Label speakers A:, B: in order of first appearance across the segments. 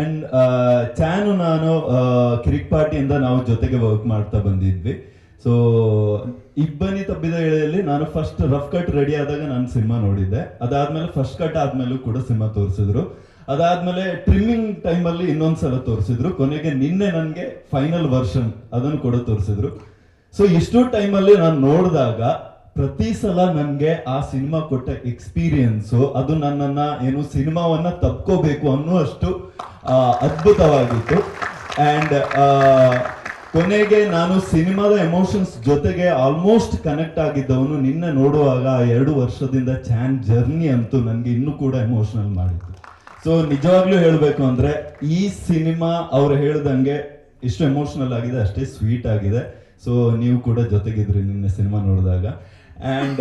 A: And Chanu ನಾನು ಕಿರಿಕ್ ಪಾರ್ಟಿಯಿಂದ ನಾವು ಜೊತೆಗೆ ವರ್ಕ್ ಮಾಡ್ತಾ ಬಂದಿದ್ವಿ. ಸೊ ಇಬ್ಬನಿ ತಬ್ಬಿದ ಎಳೆಯಲ್ಲಿ ನಾನು ಫಸ್ಟ್ ರಫ್ ಕಟ್ ರೆಡಿ ಆದಾಗ ನಾನು ಸಿನಿಮಾ ನೋಡಿದ್ದೆ. ಅದಾದ್ಮೇಲೆ ಫಸ್ಟ್ ಕಟ್ ಆದ್ಮೇಲೂ ಕೂಡ ಸಿನಿಮಾ ತೋರಿಸಿದ್ರು. ಅದಾದ್ಮೇಲೆ ಟ್ರಿಮ್ಮಿಂಗ್ ಟೈಮಲ್ಲಿ ಇನ್ನೊಂದ್ಸಲ ತೋರಿಸಿದ್ರು. ಕೊನೆಗೆ ನಿನ್ನೆ ನನಗೆ ಫೈನಲ್ ವರ್ಷನ್ ಅದನ್ನು ಕೂಡ ತೋರಿಸಿದ್ರು. ಸೊ ಇಷ್ಟು ಟೈಮಲ್ಲಿ ನಾನು ನೋಡಿದಾಗ ಪ್ರತಿ ಸಲ ನನಗೆ ಆ ಸಿನಿಮಾ ಕೊಟ್ಟ ಎಕ್ಸ್ಪೀರಿಯನ್ಸು ಅದು ನನ್ನನ್ನ ಏನು ಸಿನಿಮಾವನ್ನ ತಪ್ಕೋಬೇಕು ಅನ್ನುವಷ್ಟು ಅದ್ಭುತವಾಗಿತ್ತು. ಅಂಡ್ ಕೊನೆಗೆ ನಾನು ಸಿನಿಮಾದ ಎಮೋಷನ್ಸ್ ಜೊತೆಗೆ ಆಲ್ಮೋಸ್ಟ್ ಕನೆಕ್ಟ್ ಆಗಿದ್ದವನು ನಿನ್ನೆ ನೋಡುವಾಗ ಎರಡು ವರ್ಷದಿಂದ ಚಾನ್ ಜರ್ನಿ ಅಂತೂ ನನಗೆ ಇನ್ನೂ ಕೂಡ ಎಮೋಷನಲ್ ಮಾಡಿತ್ತು. ಸೊ ನಿಜವಾಗ್ಲೂ ಹೇಳಬೇಕು ಅಂದ್ರೆ, ಈ ಸಿನಿಮಾ ಅವ್ರು ಹೇಳ್ದಂಗೆ ಎಷ್ಟು ಎಮೋಷನಲ್ ಆಗಿದೆ, ಅಷ್ಟೇ ಸ್ವೀಟ್ ಆಗಿದೆ. ಸೊ ನೀವು ಕೂಡ ಜೊತೆಗಿದ್ರಿ ನಿನ್ನೆ ಸಿನಿಮಾ ನೋಡಿದಾಗ. ಅಂಡ್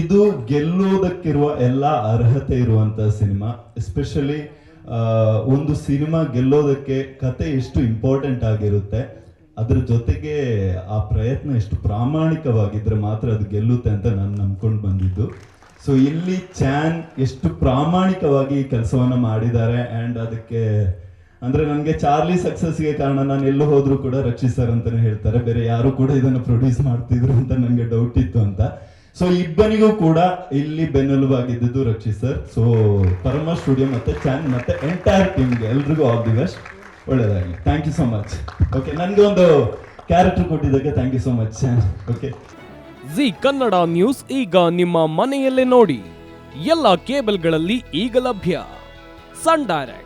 A: ಇದು ಗೆಲ್ಲುವುದಕ್ಕಿರುವ ಎಲ್ಲ ಅರ್ಹತೆ ಇರುವಂತ ಸಿನಿಮಾ ಎಸ್ಪೆಷಲಿ ಒಂದು ಸಿನಿಮಾ ಗೆಲ್ಲೋದಕ್ಕೆ ಕತೆ ಎಷ್ಟು ಇಂಪಾರ್ಟೆಂಟ್ ಆಗಿರುತ್ತೆ, ಅದ್ರ ಜೊತೆಗೆ ಆ ಪ್ರಯತ್ನ ಎಷ್ಟು ಪ್ರಾಮಾಣಿಕವಾಗಿದ್ರೆ ಮಾತ್ರ ಅದು ಗೆಲ್ಲುತ್ತೆ ಅಂತ ನಾನು ನಂಬ್ಕೊಂಡು ಬಂದಿದ್ದು. ಸೊ ಇಲ್ಲಿ ಚಾನ್ ಎಷ್ಟು ಪ್ರಾಮಾಣಿಕವಾಗಿ ಕೆಲಸವನ್ನು ಮಾಡಿದ್ದಾರೆ ಆ್ಯಂಡ್ ಅದಕ್ಕೆ ಅಂದ್ರೆ ನನಗೆ ಚಾರ್ಲಿ ಸಕ್ಸಸ್ಗೆ ಕಾರಣ ನಾನು ಎಲ್ಲೂ ಹೋದ್ರೂ ಕೂಡ ರಕ್ಷಿತ್ ಸರ್ ಅಂತಾನೆ ಹೇಳ್ತಾರೆ. ಬೇರೆ ಯಾರು ಕೂಡ ಇದನ್ನು ಪ್ರೊಡ್ಯೂಸ್ ಮಾಡ್ತಿದ್ರು ಅಂತ ನನಗೆ ಡೌಟ್ ಇತ್ತು ಅಂತ. ಸೊ ಇಬ್ಬನಿಗೂ ಕೂಡ ಇಲ್ಲಿ ಬೆನ್ನೆಲುಬಾಗಿದ್ದು Rakshit sir. So Parama studio ಮತ್ತೆ ಚಾನ್ ಮತ್ತೆ ಎಂಟೈರ್ ಟೀಮ್ಗೆ ಎಲ್ರಿಗೂ ಆಲ್ ದಿ ಬೆಸ್ಟ್ ಒಳ್ಳೇದಾಗಲಿ. Thank you so much okay ನನಗೆ ಒಂದು ಕ್ಯಾರೆಕ್ಟರ್ ಕೊಟ್ಟಿದ್ದಕ್ಕೆ thank you so much Chan okay
B: G Kannada news ಈಗ ನಿಮ್ಮ ಮನೆಯಲ್ಲೇ ನೋಡಿ. ಎಲ್ಲ ಕೇಬಲ್ಗಳಲ್ಲಿ ಈಗ ಲಭ್ಯ. Sun direct.